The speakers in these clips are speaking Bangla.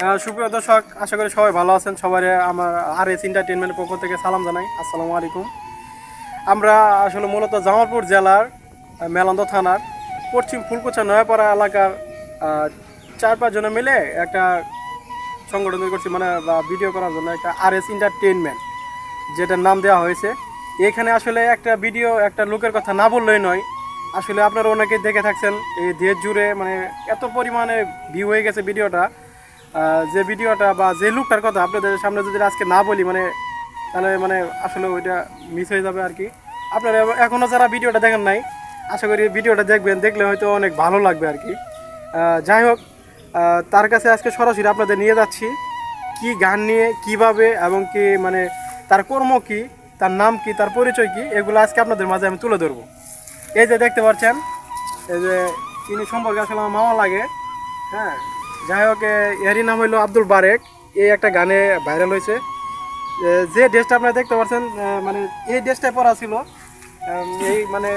সুপ্রিয় দর্শক, আশা করি সবাই ভালো আছেন। সবাই, আমার আর এস এন্টারটেনমেন্টের পক্ষ থেকে সালাম জানাই। আসসালামু আলাইকুম। আমরা আসলে মূলত জামালপুর জেলার মেলান্দ থানার পশ্চিম ফুলকুচা নয়াপাড়া এলাকার চার পাঁচ জনে মিলে একটা সংগঠন করছি মানে বা ভিডিও করার জন্য একটা আর এস এন্টারটেনমেন্ট যেটার নাম দেওয়া হয়েছে। এখানে আসলে একটা ভিডিও একটা লোকের কথা না বললেই নয়। আসলে আপনারা অনেকে দেখে থাকছেন, এই দেশ জুড়ে মানে এত পরিমাণে ভিউ হয়ে গেছে ভিডিওটা যে ভিডিওটা বা যে লুকটার কথা আপনাদের সামনে যদি আজকে না বলি মানে তাহলে মানে আসলে ওইটা মিস হয়ে যাবে আর কি। আপনারা এখনও যারা ভিডিওটা দেখেন নাই, আশা করি ভিডিওটা দেখবেন, দেখলে হয়তো অনেক ভালো লাগবে আর কি। যাই হোক তার কাছে আজকে সরাসরি আপনাদের নিয়ে যাচ্ছি। কি গান নিয়ে, কীভাবে এবং কি মানে তার কর্ম কি, তার নাম কি, তার পরিচয় কি, এগুলো আজকে আপনাদের মাঝে আমি তুলে ধরবো। এই যে দেখতে পাচ্ছেন, এই যে তিনি সম্পর্কে আসলে আমার মামা লাগে হ্যাঁ যাই হোক এরই নাম হইল আব্দুল বারেক। এই একটা গানে ভাইরাল হয়েছে যে ড্রেসটা আপনারা দেখতে পাচ্ছেন মানে এই ড্রেসটা পরা ছিল। এই মানে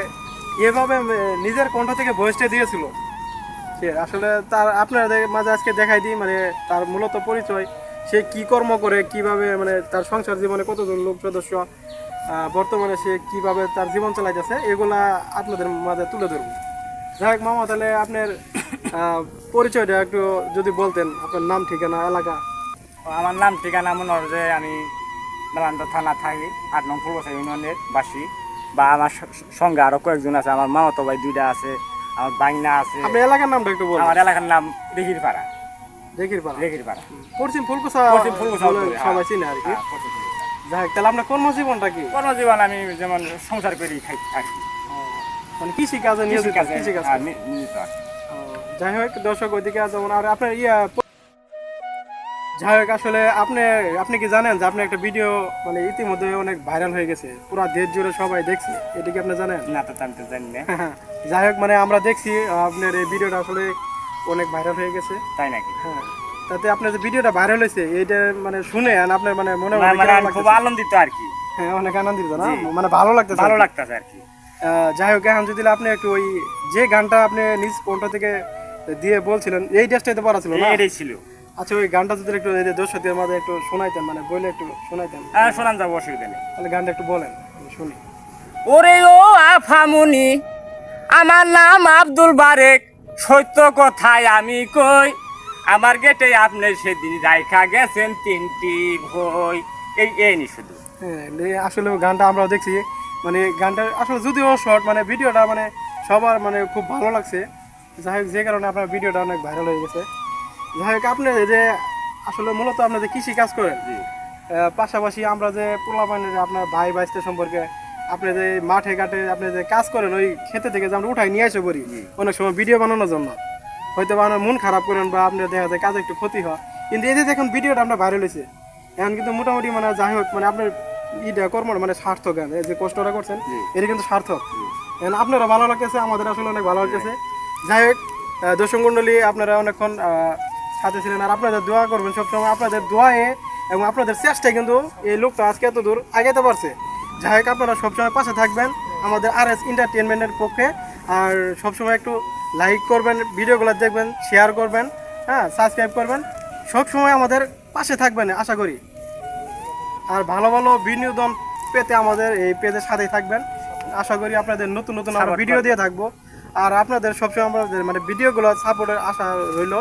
এভাবে নিজের কণ্ঠ থেকে ভয়েসটা দিয়েছিল। সে আসলে তার, আপনাদের মাঝে আজকে দেখাই দিই মানে তার মূলত পরিচয়। সে কি কর্ম করে, কীভাবে মানে তার সংসার জীবনে কতজন লোক সদস্য বর্তমানে সে কীভাবে তার জীবন চালাইতেছে, এগুলা আপনাদের মাঝে তুলে ধরবো। যাই হোক মামা তাহলে আপনার পরিচয়টা একটু যদি বলতেন আপনার নাম ঠিকানা এলাকা। আমার নাম ঠিকানা মনে হয় যে আমি মেলান্ত থানা থাকি আট নং ফুলবাসা ইউনিয়নের বাসী। বা আমার সঙ্গে আরও কয়েকজন আছে আমার মামাতো ভাই দুইটা আছে আমার বাইনা আছে। আপনার এলাকার নামটা একটু বলুন। আমার এলাকার নাম রেগির পাড়া দেখির পাড়া রেগির পাড়া পশ্চিম ফুলকুসা পশ্চিম বলে উত্তরে, সবাই হ্যাঁ। চিনে আর কি। হ্যাঁ, যাই তাহলে আপনার কর্মজীবনটা কি? কর্মজীবন আমি যেমন সংসার করি খাই থাকি মানে কৃষি কাজে নিয়োজিত কৃষি কাজ হ্যাঁ, নিয়োজিত। যাই হোক দর্শক ওইদিকে যেমন আর আপনার ইয়া যাই হোক আসলে আপনি আপনি কি জানেন যে আপনি একটা ভিডিও মানে ইতিমধ্যে অনেক ভাইরাল হয়ে গেছে। পুরো দেশ জুড়ে সবাই দেখছে। এটা কি আপনি জানেন? না তো আমি তো জানি না। যাই হোক মানে আমরা দেখছি আপনার এই ভিডিওটা আসলে অনেক ভাইরাল হয়ে গেছে। তাই নাকি? হ্যাঁ। তাতে আপনার যে ভিডিওটা ভাইরাল হয়েছে এইটা মানে শুনে আপনার মানে মনে মনে মানে খুব আনন্দিত আর কি। হ্যাঁ অনেক আনন্দিত না? মানে ভালো লাগতেছে ভালো লাগতেছে আর কি। যাই হোক এখন যদি আপনি একটু ওই যে গানটা আপনি নিজ কণ্ঠ থেকে দিয়ে বলছিলেন এই ড্রেসটাই তো পড়া ছিল না? এটাই ছিল। আচ্ছা ওই গানটা যদি একটু এই যে দর্শকদের মাঝে একটু শোনাইতেন মানে বলে একটু শোনাইতেন। হ্যাঁ শোনান যাব অসুবিধা নেই। তাহলে গানটা একটু বলেন শুনি। ওরে ও আফামুনি আমার নাম আব্দুল বারেক সত্য কথায় আমি কই আমার গেটে আপনি সেদিন রাইখা গেছেন তিনটি ভই। এই এই নি শুধু। হ্যাঁ আসলে গানটা আমরাও দেখছি। মানে গানটা আসলে যদিও শর্ট মানে ভিডিওটা মানে সবার মানে খুব ভালো লাগছে। যাই হোক যে কারণে আপনার ভিডিওটা অনেক ভাইরাল হয়ে গেছে। যাই হোক আপনি যে আসলে মূলত আপনি যে কৃষি কাজ করেন পাশাপাশি আমরা যে পোলাপানের আপনার ভাই বাইসতে সম্পর্কে আপনি যে মাঠে ঘাটে আপনি যে কাজ করেন ওই খেতে থেকে যে আমরা উঠাই নিয়ে এসে করি অনেক সময় ভিডিও বানানোর জন্য। হয়তো বা আপনার মন খারাপ করেন বা আপনার দেখা যায় কাজে একটু ক্ষতি হয়। কিন্তু এই যে দেখুন ভিডিওটা আমরা ভাইরাল হয়েছে। এখন কিন্তু মোটামুটি মানে যাই হোক মানে আপনার ইটা কর্ম মানে সার্থক। যে কষ্টটা করছেন এটা কিন্তু সার্থক। এখন আপনারা ভালো লাগতেছে আমাদের আসলে অনেক ভালো লাগতেছে। যাই হোক আহ, দর্শক মণ্ডলী আপনারা অনেকক্ষণ সাথে ছিলেন আর আপনাদের দোয়া করবেন সবসময়। আপনাদের দোয়ায়ে এবং আপনাদের চেষ্টায় কিন্তু এই লোকটা আজকে এত দূর আগাতে পারছে। যাই হোক আপনারা সবসময় পাশে থাকবেন আমাদের আর এস এন্টারটেনমেন্টের পক্ষে। আর সবসময় একটু লাইক করবেন ভিডিওগুলো দেখবেন শেয়ার করবেন হ্যাঁ সাবস্ক্রাইব করবেন। সবসময় আমাদের পাশে থাকবেন আশা করি। আর ভালো ভালো বিনোদন পেতে আমাদের এই পেজের সাথেই থাকবেন। আশা করি আপনাদের নতুন নতুন আমরা ভিডিও দিয়ে থাকব। আর আপনাদের সবসময় আমাদের মানে ভিডিওগুলো সাপোর্টের আশা রইল।